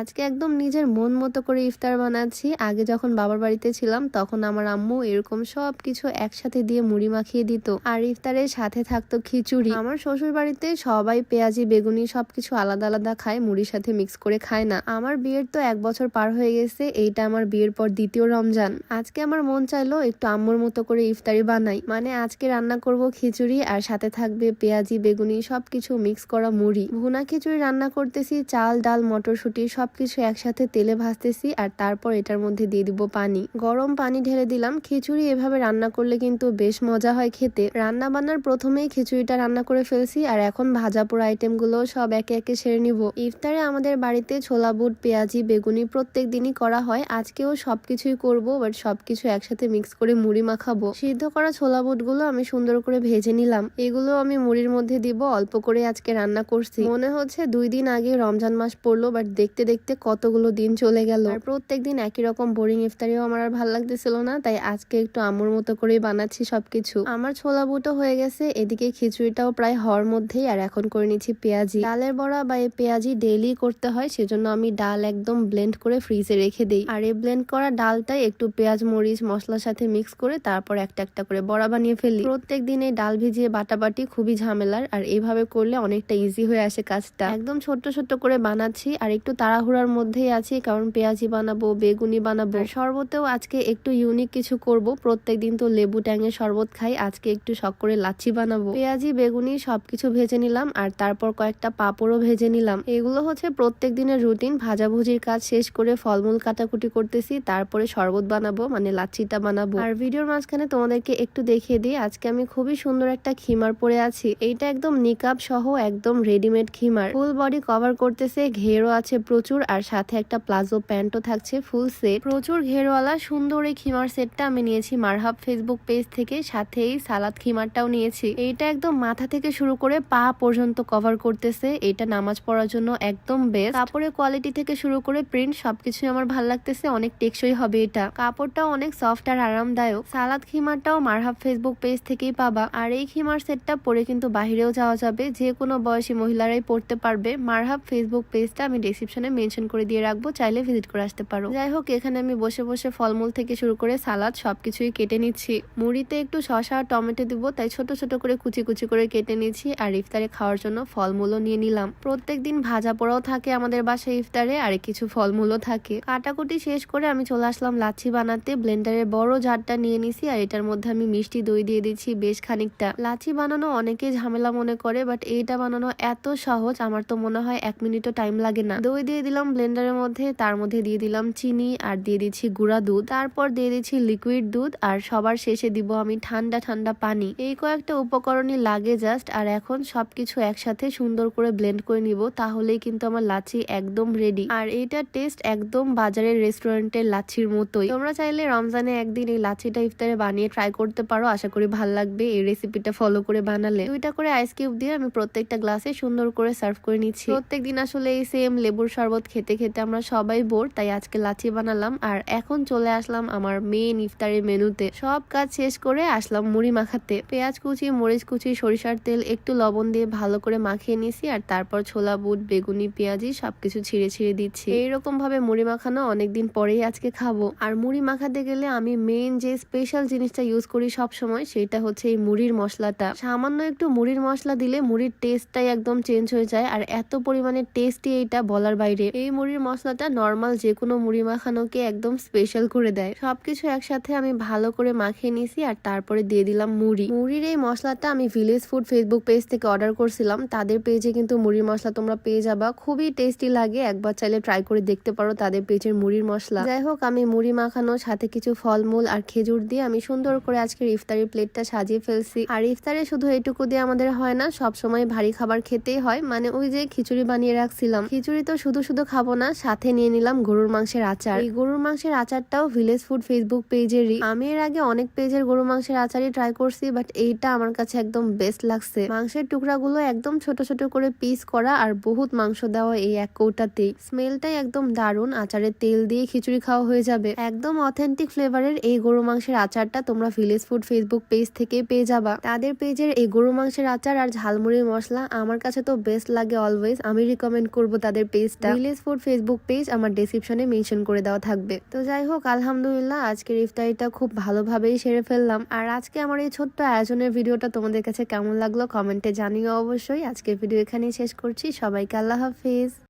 আজকে একদম নিজের মন মতো করে ইফতার বানাচ্ছি। আগে যখন বাবার বাড়িতে ছিলাম, তখন আমার আম্মু এরকম সব কিছু একসাথে দিয়ে মুড়ি মাখিয়ে দিত। আর ইফতারের সাথে থাকতো খিচুড়ি। আমার শ্বশুর বাড়িতে সবাই পেঁয়াজি, বেগুনি সবকিছু আলাদা আলাদা খায়, মুড়ির সাথে মিক্স করে খায় না। আমার বিয়ের তো এক বছর পার হয়ে গেছে, এইটা আমার বিয়ের পর দ্বিতীয় রমজান। আজকে আমার মন চাইলো একটু আম্মুর মতো করে ইফতারি বানাই। মানে আজকে রান্না করব খিচুড়ি, আর সাথে থাকবে পেঁয়াজি, বেগুনি সবকিছু মিক্স করা মুড়ি। ভুনা খিচুড়ি রান্না করতেছি, চাল, ডাল, মটরশুঁটি সবকিছু একসাথে তেলে ভাজতেছি আর তারপর এটার মধ্যে দিয়ে দিব পানি। গরম পানি ঢেলে দিলাম। খিচুড়ি এভাবে রান্না করলে কিন্তু বেশ মজা হয় খেতে। রান্না বান্নার প্রথমেই খিচুড়িটা রান্না করে ফেলছি আর এখন ভাজা পোড়া আইটেমগুলো সব একে একে সেরে নিব। ইফতারে আমাদের বাড়িতে ছোলা, বুট, পেঁয়াজি, বেগুনি প্রত্যেক দিনই করা হয়। আজকেও সবকিছুই করব বাট সবকিছু একসাথে মিক্স করে মুড়ি মাখাবো। সিদ্ধ করা ছোলা বুটগুলো আমি সুন্দর করে ভেজে নিলাম। এগুলো আমি মুড়ির মধ্যে দিব, অল্প করে আজকে রান্না করছি। মনে হচ্ছে দুই দিন আগে রমজান মাস পড়ল বাট দেখতে দেখতে কতগুলো দিন চলে গেল। আর প্রত্যেক দিন একই রকম বোরিং ইফতারিও আমার আর ভালো লাগতেছিল না, তাই আজকে একটু আমুর মতো করেই বানাচ্ছি সবকিছু। আমার ছোলা বুটও হয়ে গেছে, এদিকে খিচুড়িটাও প্রায় হওয়ার মধ্যেই, আর এখন করে নিচ্ছি পেঁয়াজি। ডালের বড়া বা এই পেঁয়াজি ডেইলি করতে হয়, সেজন্য আমি ডাল একদম ব্লেন্ড করে ফ্রিজে রেখে দিই। আর এই ব্লেন্ড করা ডালটাই একটু পেঁয়াজ, মরিচ, মশলার সাথে মিক্স করে তারপর একটা একটা করে বড়া বানিয়ে ফেলি। প্রত্যেক দিন এই ডাল ভিজিয়ে বাটাবাটি খুবই ঝামেলার, আর এইভাবে করলে অনেকটা ইজি হয়ে আসে কাজটা। একদম ছোট্ট ছোট্ট করে বানাচ্ছি, আর একটু তাড়াহুড়ার মধ্যেই আছি কারণ পেঁয়াজি বানাবো বেগুনি বানাবো। শরবতেও আজকে একটু ইউনিক কিছু করব। প্রত্যেক দিন তো লেবু ট্যাঙের শরবত খাই আজকে একটু শখ করে লাচ্ছি বানাবো। পেঁয়াজি বেগুনি সবকিছু ভেজে নিলাম আর তারপর কয়েকটা পাঁপড়ও ভেজে নিলাম। এগুলো হচ্ছে প্রত্যেক দিনের রুটিন ভাজাভুজির কাজ শেষ করে ফলমূল কাটাকুটি করতেছি তারপরে শরবত বানাবো মানে লাচ্ছিটা বানাবো। আর ভিডিওর মাঝখানে তোমাদেরকে একটু দেখিয়ে দিই আজকে আমি খুবই সুন্দর একটা খিমার পরে আছি। এইটা একদম নিকাব সহ একদম রেডিমেড খিমার। ফুল বডি কভার করতেছে ঘেরও আছে প্রচুর। আর সাথে একটা প্লাজো প্যান্টও থাকছে ফুল সেট। প্রচুর ঘেরওয়ালা, সুন্দর এই খিমার সেটটা আমি নিয়েছি মারহাব ফেসবুক পেজ থেকে সাথে এই সালাদ খিমারটাও নিয়েছি। এইটা একদম মাথা থেকে শুরু করে পা পর্যন্ত কভার করতেছে এটা নামাজ পড়ার জন্য একদম বেস্ট কাপড়ের কোয়ালিটি থেকে শুরু করে প্রিন্ট সবকিছুই আমার ভালো লাগতেছে, অনেক টেকসই হবে এটা। কাপড়টাও অনেক সফট আর আরামদায়ক। সালাদ খিমারটাও মারহাব ফেসবুক পেজ থেকেই পাবা। আর এই খিমার সেটটা পরে কিন্তু বাহিরেও যাওয়া যাবে, যে কোনো বয়সী মহিলারাই পড়তে পারবে। মারহাব ফেসবুক পেজটা আমি ডিসক্রিপশনে মেনশন করে দিয়ে রাখব, চাইলে ভিজিট করে আসতে পারো। যাই হোক, এখানে আমি বসে বসে ফলমূল থেকে শুরু করে সালাদ সবকিছুই কেটে নিচ্ছি। মুড়িতে একটু শশা আর টমেটো দিব, তাই ছোট ছোট করে কুচি কুচি করে কেটে নিচ্ছি আর ইফতারে খাওয়ার জন্য ফলমূলও নিয়ে নিলাম। প্রত্যেক দিন ভাজা পোড়াও থাকে আমাদের বাসায় ইফতারে, আর কিছু ফলমূলও থাকে। কাটাকুটি শেষ করে আমি চলে আসলাম লাচ্ছি বানাতে। ব্লেন্ডারের বড় ঝাড়টা নিয়ে নিছি আর এটার মধ্যে আমি মিষ্টি দই দিয়ে দিচ্ছি বেশ খানিকটা। লাচ্ছি বানানো অনেকে ঝামেলা মনে করে বাট এইটা বানানো এত সহজ, আমার তো মনে হয় এক মিনিটও টাইম লাগে না। দই দিয়ে দিলাম ব্লেন্ডারের মধ্যে, তার মধ্যে দিয়ে দিলাম চিনি আর দিয়ে দিচ্ছি গুঁড়া দুধ। তারপর দিয়ে দিচ্ছি লিকুইড দুধ আর সবার শেষে দিব আমি ঠান্ডা ঠান্ডা পানি। এই কয়েকটা উপকরণই লাগে জাস্ট আর এখন সবকিছু একসাথে সুন্দর করে ব্লেন্ড করে নিব, তাহলেই কিন্তু আমার লাচ্ছি একদম রেডি আর এইটার টেস্ট একদম বাজারের রেস্টুরেন্টের লাচ্ছির মতোই। তোমরা চাইলে রমজানে একদিন এই লাচ্ছিটা ইফতারে বানিয়ে ট্রাই করতে পারো, আশা করি ভালো লাগবে এই রেসিপিটা ফলো করে বানালে। দুইটা করে আইস কিউব দিয়ে আমি প্রত্যেকটা গ্লাসে সুন্দর করে সার্ভ করে নিচ্ছি। প্রত্যেকদিন আসলে এই সেম লেবুর শরবত খেতে খেতে আমরা সবাই বোর, তাই আজকে লাচি বানালাম। আর এখন চলে আসলাম আমার মেন ইফতারের মেনুতে। সব কাজ শেষ করে আসলাম মুড়ি মাখাতে। পেঁয়াজ কুচি, মরিচ কুচি, সরিষার তেল, একটু লবণ দিয়ে ভালো করে মাখিয়ে নিছি আর তারপর ছোলা, বুট, বেগুনি, পেঁয়াজি সবকিছু ছিঁড়ে ছিঁড়ে দিচ্ছি। এইরকম ভাবে মুড়ি মাখানো অনেকদিন পরেই আজকে খাব। আর মুড়ি মাখাতে গেলে আমি মেন যে স্পেশাল জিনিসটা ইউজ করি সব সময় সেটা হচ্ছে এই মুড়ির মশলাটা। সামান্য একটু মুড়ির মশলা দিলে মুড়ির টেস্টটাই একদম চেঞ্জ হয়ে যায়, আর এত পরিমাণে টেস্টি এইটা বলার বাইরে এই মুড়ির মশলাটা নর্মাল যে কোনো মুড়ি মাখানোকে একদম স্পেশাল করে দেয়। সবকিছু একসাথে আমি ভালো করে মাখিয়ে নিছি আর তারপরে দিয়ে দিলাম মুড়ি। মুড়ির এই মশলাটা আমি ভিলেজ ফুড ফেসবুক পেজ থেকে অর্ডার করছিলাম। তাদের পেজে কিন্তু মুড়ির মশলা তোমরা পেয়ে যাবা। খুবই টেস্টি লাগে। একবার চাইলে ট্রাই করে দেখতে পারো তাদের পেজের মুড়ির মশলা। যাই হোক, আমি মুড়ি মাখানো সাথে কিছু ফলমূল আর খেজুর দিয়ে আমি সুন্দর করে আজকের ইফতারি প্লেটটা সাজিয়ে ফেলছি। আর ইফতারে শুধু এইটুকু দিয়ে আমাদের হয় না সব সময় ভারী খাবার খেতেই হয়। মানে ওই যে খিচুড়ি বানিয়ে রাখছিলাম। খিচুড়ি তো শুধু শুধু খাব না, সাথে নিয়ে নিলাম গরুর মাংসের আচার। এই গরুর মাংসের আচারটাও ভিলেজ ফুড ফেসবুক পেজেরই আমি এর আগে অনেক পেজের গরুর মাংসের আচারই ট্রাই করছি বাট এইটা আমার কাছে একদম বেস্ট লাগছে। মাংসের টুকরাগুলো একদম ছোট ছোট করে পিস করা আর বহুত মাংস দেওয়া এই এক কৌটাতেই। স্মেলটাই একদম দারুণ, আচারের তেল দিয়ে খিচুড়ি খাওয়া হয়ে যাবে। একদম অথেন্টিক ফ্লেভারের এই গরু মাংসের আচারটা তোমরা ভিলেজ ফুড ফেসবুক পেজ থেকে পেয়ে যাবা। তাদের পেজের এই গরু মাংসের আচার আর ঝালমুড়ির মশলা আমার কাছে তো বেস্ট লাগে অলওয়েজ আমি রিকমেন্ড করব তাদের পেজটা। ভিলেজ ফুড ফেসবুক পেজ আমার ডিসক্রিপশনে মেনশন করে দেওয়া থাকবে। তো যাই হোক, আলহামদুলিল্লাহ আজকের ইফতারিটা খুব ভালোভাবেই সেরে ফেললাম। আর আজকে আমার এই ছোট্ট আয়োজনের ভিডিওটা তোমাদের কাছে কেমন লাগল কমেন্টে জানিও অবশ্যই। আজকের ভিডিও এখানেই শেষ করছি। সবাইকে আল্লাহ হাফিজ।